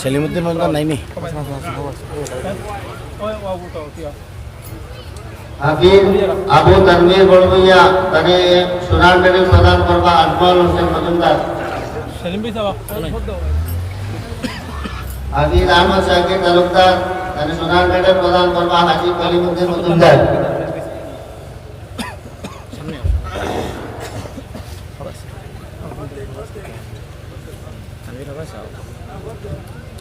সেলিমুদ্দিন মজুমদার নাইনি হাফিজ আবু তানভীর বড়মিয়া তাদের সোনার মেডেল প্রদান করবা আজমল হোসেন মজুমদার সেলিম ভাই সাহেব হাফিজ আহমদ শাকির তালুকদার তাদের সোনার মেডেল প্রদান করবা হাজি কলিমুদ্দিন মজুমদার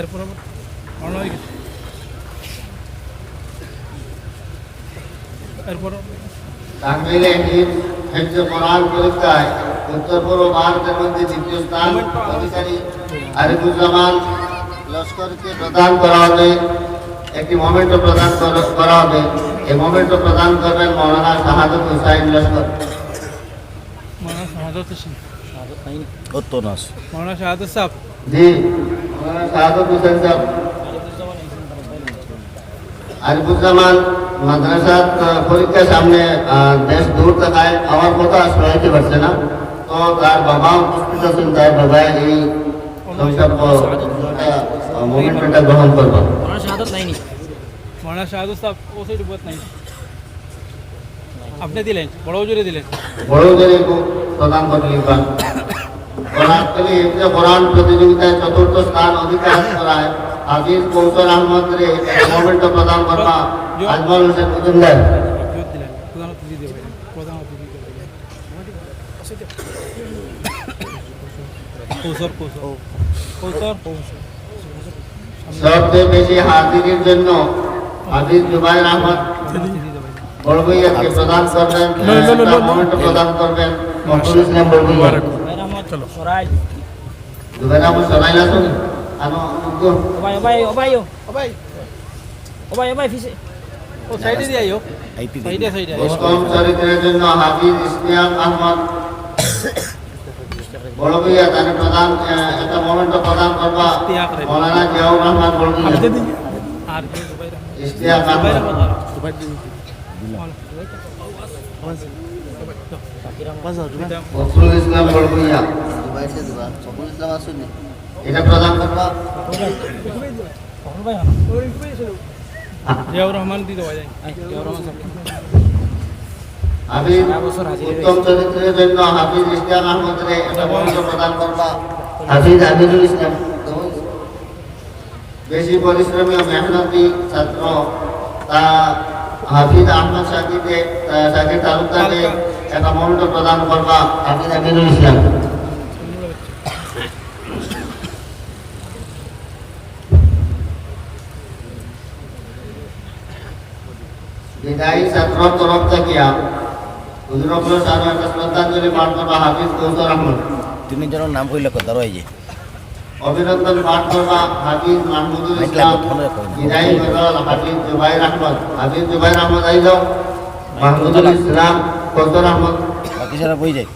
এরপর আবার অন্য হয়ে গেছে। এরপর তাকবিলে হিন্দ হেফজ কোরআন পরীক্ষায় উত্তর পূর্ব ভারতের মধ্যে দ্বিতীয় স্থান অধিকারী আরিফুজ্জামান লস্করকে প্রদান করা হবে। একটি মোমেন্টও প্রদান কর- করা হবে এই মোমেন্টও প্রদান করবেন মৌলানা শাহাদত হুসাইন লস্কর মৌলানা শাহাদত হোসেন ও তো নাস মৌলানা শাহাদত সাহেব জি মৌলানা শাহাদত হুসাইন সাহেব আরিফুজ্জামান মাদ্রাসা পরীক্ষার সামনে আহ, দেশ দূর থাকায় আমার কথা শোনাইতে পারছে না তো তার বাবা উপস্থিত আছেন তার বাবা এই মুভমেন্টটা গ্রহণ করবো ওনার শাহাদত নাইনি মৌলানা শাহাদত সাহেব ও সাইড উপর নাই আপনি দিলেন বড় জোরে দিলেন বড়দের প্রদান করলেন কোরআনকালী হিফজে কোরআন প্রতিযোগিতায় চতুর্থ স্থান অধিকার করায় হাফিজ কৌশল আহমদ রে মোমেন্ট প্রদান করবা আজমল হোসেন মজুমদার জোর দিলেন প্রধান অতিথি দেবেন প্রধান অতিথি দেবেন কৌশল কৌশল কৌশল সবচেয়ে বেশি হাজিরির জন্য হাফিজ জুবাইর আহমদ বড়বইয়াকে প্রদান করবেন প্রদান করবেন। মকবুল ইসলাম বড়বইয়া চলো আহমদ সবাই আসুন ওবাই ওবাই ওবাই ওবাই ওবাই ওবাই ফিসে। ও সাইডে দিয়ে আইও। সাইডে সাইডে উত্তম চরিত্রের জন্য হাফিজ ইসমিয়াক আহমদ বড়বইয়া তাকে প্রদান একটা মোমেন্ট প্রদান করবা। মৌলানা জিয়াউর রহমান বড়বইয়া আর কে জুবাইর ইশতিয়াক আহমদ মকবুল ইসলাম বড়বইয়া এটা প্রদান করবা? জিয়াউর রহমান দিতে পারে জিয়াউর রহমান হাফিজ উত্তম চরিত্রের জন্য হাফিজ ইসলাম আহমদ রে একটা মোমেন্ট প্রদান করবা। হাফিজ আমিরুল ইসলাম। বেশি পরিশ্রমী ও মেহনতি ছাত্র। তা হাফিজ বিদায়ী ছাত্র তরফ থেকে আহমদ নাম কইলে কথা রয়ে যায়। অভিনন্দন পাঠ করবা হাফিজ মাহমুদুল ইসলাম বিদায়ী করবা হাফিজ জুবাইর আহমদ হাফিজ জুবাইর আহমদ আইল মাহমুদুল ইসলাম কতর আহমদ। বাকি সারা বই যায়।